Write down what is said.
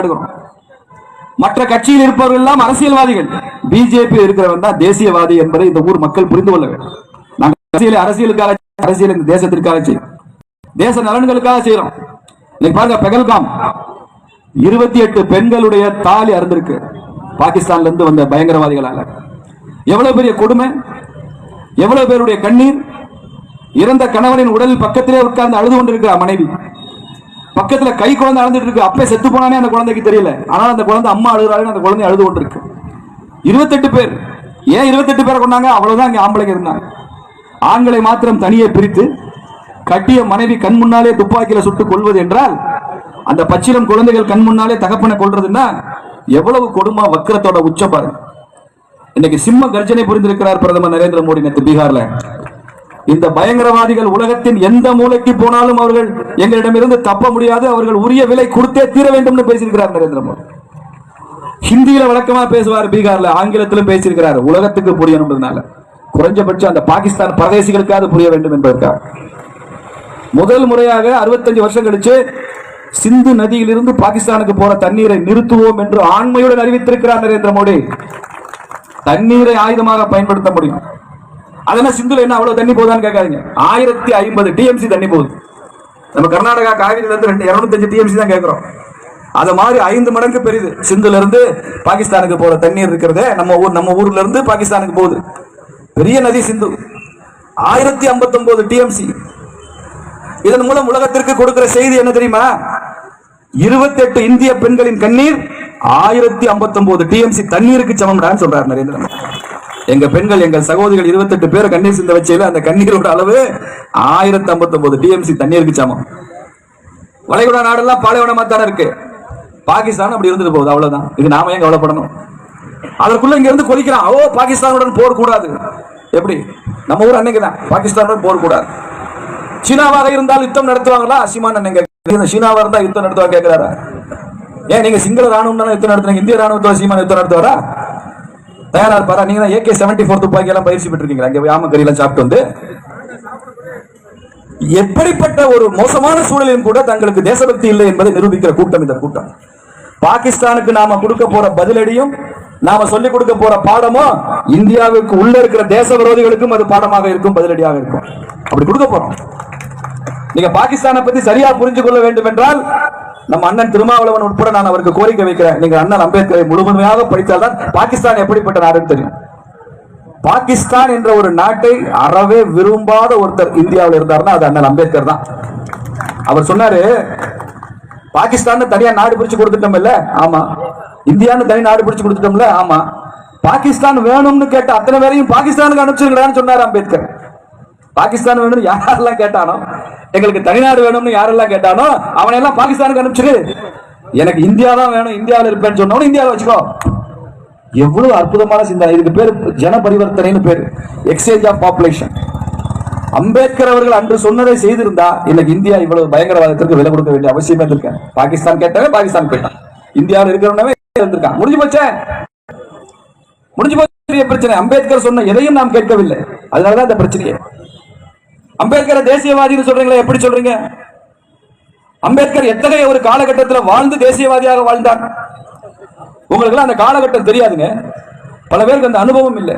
எடுக்கிறோம் மற்ற கட்சியில் இருப்பவர்கள் எல்லாம் அரசியல்வாதிகள். பிஜேபி இருக்கிறவன் தான் தேசியவாதி என்பதை இந்த ஊர் மக்கள் புரிந்து கொள்ள வேண்டும். நாங்கள் அரசியல் அரசியலுக்காக அரசியல் இந்த தேசத்திற்காக செய்யும் தேச நலன்களுக்காக செய்யறோம். இன்னைக்கு பாருங்க பெகல்காம். இருபத்தி எட்டு பெண்களுடைய தாலி அறந்திருக்கு. பாகிஸ்தான்ல இருந்து வந்த பயங்கரவாதிகளால. எவ்வளவு பெரிய கொடுமை? எவ்வளவு பேருடைய கண்ணீர்? இறந்த கணவனின் உடல் பக்கத்திலே உட்கார்ந்து அழுது கொண்டிருக்கிறார் மனைவி. பக்கத்துல கை குழந்தை அழுந்துட்டு இருக்கு. அப்பே செத்து போனானே அந்த குழந்தைக்கு தெரியல. ஆனால் அந்த குழந்தை அம்மா அழுகுறாருன்னு அந்த குழந்தை அழுது கொண்டிருக்கு. இருபத்தெட்டு பேர். ஏன் இருபத்தெட்டு பேரை கொண்டாங்க? அவ்வளவுதான் இங்க ஆம்பளைங்க இருந்தாங்க. ஆண்களை மாத்திரம் தனியே பிரித்து கட்டிய மனைவி கண் முன்னாலே துப்பாக்கியில சுட்டு கொள்வது என்றால் அந்த பச்சிலம் குழந்தைகள் கண் முன்னாலே தகப்பனை கொள்றதுன்னா எவ்வளவு கொடுமா வக்கரத்தோட உச்ச பாருங்க இன்னைக்கு சிம்ம கர்ஜனை புரிந்திருக்கிறார் பிரதமர் நரேந்திர மோடி நேற்று பீகார்ல. இந்த பயங்கரவாதிகள் உலகத்தின் எந்த மூலைக்கு போனாலும் அவர்கள் எங்களிடமிருந்து தப்ப முடியாது அவர்கள் உரிய விலை கொடுத்தே தீர வேண்டும்னு பேசியிருக்கிறார் நரேந்திர மோடி. ஹிந்தியில வழக்கமா பேசுவார் பீகார்ல ஆங்கிலத்திலும் பேசியிருக்கிறார். உலகத்துக்கு புரியணும்ன்றதுனால குறைஞ்சபட்சம் அந்த பாகிஸ்தான் பிரதேசிகளுக்காவது புரிய வேண்டும் என்பதற்காக. முதல் முறையாக 65 வருஷம் கழிச்சு சிந்து நதியிலிருந்து பாகிஸ்தானுக்கு போற தண்ணீரை நிறுத்துவோம் என்று ஆண்மையுடன் அறிவித்திருக்கிறார் நரேந்திர மோடி. தண்ணீரை ஆயுதமாக பயன்படுத்த முடியும். அதெல்லாம் சிந்துல என்ன அவ்வளவு தண்ணி போகுதான்னு கேட்காதீங்க. ஆயிரத்தி ஐம்பது டிஎம்சி தண்ணி போகுது. நம்ம கர்நாடகா காவிரியில இருந்து ரெண்டு இருநூத்தஞ்சு டிஎம்சி தான் கேட்கிறோம். அது மாதிரி ஐந்து மடங்கு பெரியது சிந்துல இருந்து பாகிஸ்தானுக்கு போற தண்ணீர் இருக்கிறதே நம்ம ஊர் நம்ம ஊர்ல இருந்து பாகிஸ்தானுக்கு போகுது. பெரிய நதி சிந்து. ஆயிரத்தி ஐம்பத்தி ஒன்பது டிஎம்சி இதன் மூலம் உலகத்திற்கு கொடுக்கிற செய்தி என்ன தெரியுமா? இருபத்தெட்டு இந்திய பெண்களின் கண்ணீர் ஆயிரத்தி ஐம்பத்தி ஒன்பது டிஎம்சி தண்ணீருக்கு சமம்டான்னு சொல்றாரு நரேந்திர மோடி எங்க பெண்கள் எங்கள் சகோதரிகள் இருபத்தெட்டு பேர் கண்ணீர் சிந்த வச்சையில அந்த கண்ணீரோட அளவு ஆயிரத்தி ஐம்பத்தி ஒன்பது டிஎம்சி தண்ணீருக்கு சமம். வளைகுடா நாடெல்லாம் பாலைவனமா தானே இருக்கு. பாகிஸ்தான் அப்படி இருந்துட்டு போகுது அவ்வளவுதான். இது நாம ஏன் கவலைப்படணும்? அதற்குள்ள இங்க இருந்து கொதிக்கிறான். ஓ பாகிஸ்தானுடன் போர் கூடாது எப்படி? நம்ம ஊர் அன்னைக்கு தான். பாகிஸ்தானுடன் போர் கூடாது சீனாவாக இருந்தால் யுத்தம் நடத்துவாங்களா? அசிமான் அண்ணன் சீனாவா இருந்தா யுத்தம் நடத்துவா கேட்கிறாரா? ஏன் நீங்க சிங்கள ராணுவம் தானே யுத்தம் நடத்துறீங்க இந்திய ராணுவத்தோட சீமான் யுத்தம் நடத்துவாரா? தயாரா இருப்பாரா? நீங்க தான் ஏகே செவன்டி ஃபோர் துப்பாக்கி எல்லாம் பயிற்சி பெற்றிருக்கீங்க அங்கே போய் ஆமக்கறி எல்லாம் சாப்பிட்டு வந்து எப்படிப்பட்ட ஒரு மோசமான சூழலிலும் கூட தங்களுக்கு தேசபக்தி இல்லை என்பதை நிரூபிக்கிற கூட்டம் இந்த கூட்டம். பாகிஸ்தானுக்கு நாம கொடுக்க போற பதிலடியும் நாம சொல்லிக் கொடுக்க போற பாடமும் இந்தியாவுக்கு உள்ள இருக்கிற தேச விரோதிகளுக்கும் அது பாடமாக இருக்கும் பதிலடியாக இருக்கும். அப்படி கொடுக்க போறோம். நீங்க பாகிஸ்தானை பத்தி சரியா புரிஞ்சு கொள்ள வேண்டும் என்றால் நம்ம அண்ணன் திருமாவளவன் உட்பட நான் அவருக்கு கோரிக்கை வைக்கிறேன். நீங்க அண்ணன் அம்பேத்கரை முழுமையாக படித்தால்தான் பாகிஸ்தான் எப்படிப்பட்ட நாடுன்னு தெரியும். பாகிஸ்தான் என்ற ஒரு நாட்டை அறவே விரும்பாத ஒருத்தர் இந்தியாவில் இருந்தார்னா அது அண்ணன் அம்பேத்கர் தான். அவர் சொன்னாரு பாகிஸ்தான் தனியா நாடு பிரிச்சு இல்ல ஆமா. இந்தியான்னு தனி நாடு பிரிச்சு கொடுத்துட்டோம்ல? ஆமா. பாகிஸ்தான் வேணும்னு கேட்ட அத்தனை பேரையும் பாகிஸ்தானுக்கு அனுப்பிச்சிருக்கலான்னு சொன்னார் அம்பேத்கர். பாகிஸ்தான் வேணும்னு யாரெல்லாம் கேட்டானோ எங்களுக்கு தனிநாடு வேணும்னு யாரெல்லாம் கேட்டானோ அவனையெல்லாம் பாகிஸ்தானுக்கு அனுப்பிச்சிரு. எனக்கு இந்தியா தான் வேணும் இந்தியாவில் இருப்பேன்னு சொன்னவனு இந்தியாவில் வச்சுக்கோ. எவ்வளவு அற்புதமான சிந்தனை. இதுக்கு பேர் ஜன பரிவர்த்தனைன்னு பேர். எக்ஸ்சேஞ்ச் ஆஃப் பாப்புலேஷன் அம்பேத்கர் அவர்கள் அன்று சொன்னதை செய்திருந்தா இன்னைக்கு இந்தியா இவ்வளவு பயங்கரவாதத்திற்கு விலை கொடுக்க வேண்டிய அவசியமே இருந்திருக்கேன் பாகிஸ்தான் கேட்டவே பாகிஸ்தான் போயிட்டான். இந்தியாவில் இருக்கிறவனவே இருந்திருக்கான். முடிஞ்சு போச்சே? முடிஞ்சு போச்சு பிரச்சனை. அம்பேத்கர் சொன்ன எதையும் நாம் கேட்கவில்லை. அதனாலதான் இந்த பிரச்சனையே. அம்பேத்கரை தேசியவாதின்னு சொல்றீங்களா? எப்படி சொல்றீங்க? அம்பேத்கர் எத்தகைய ஒரு காலகட்டத்தில் வாழ்ந்து தேசியவாதியாக வாழ்ந்தார்? உங்களுக்கு அந்த காலகட்டம் தெரியாதுங்க. பல பேருக்கு அந்த அனுபவம் இல்லை.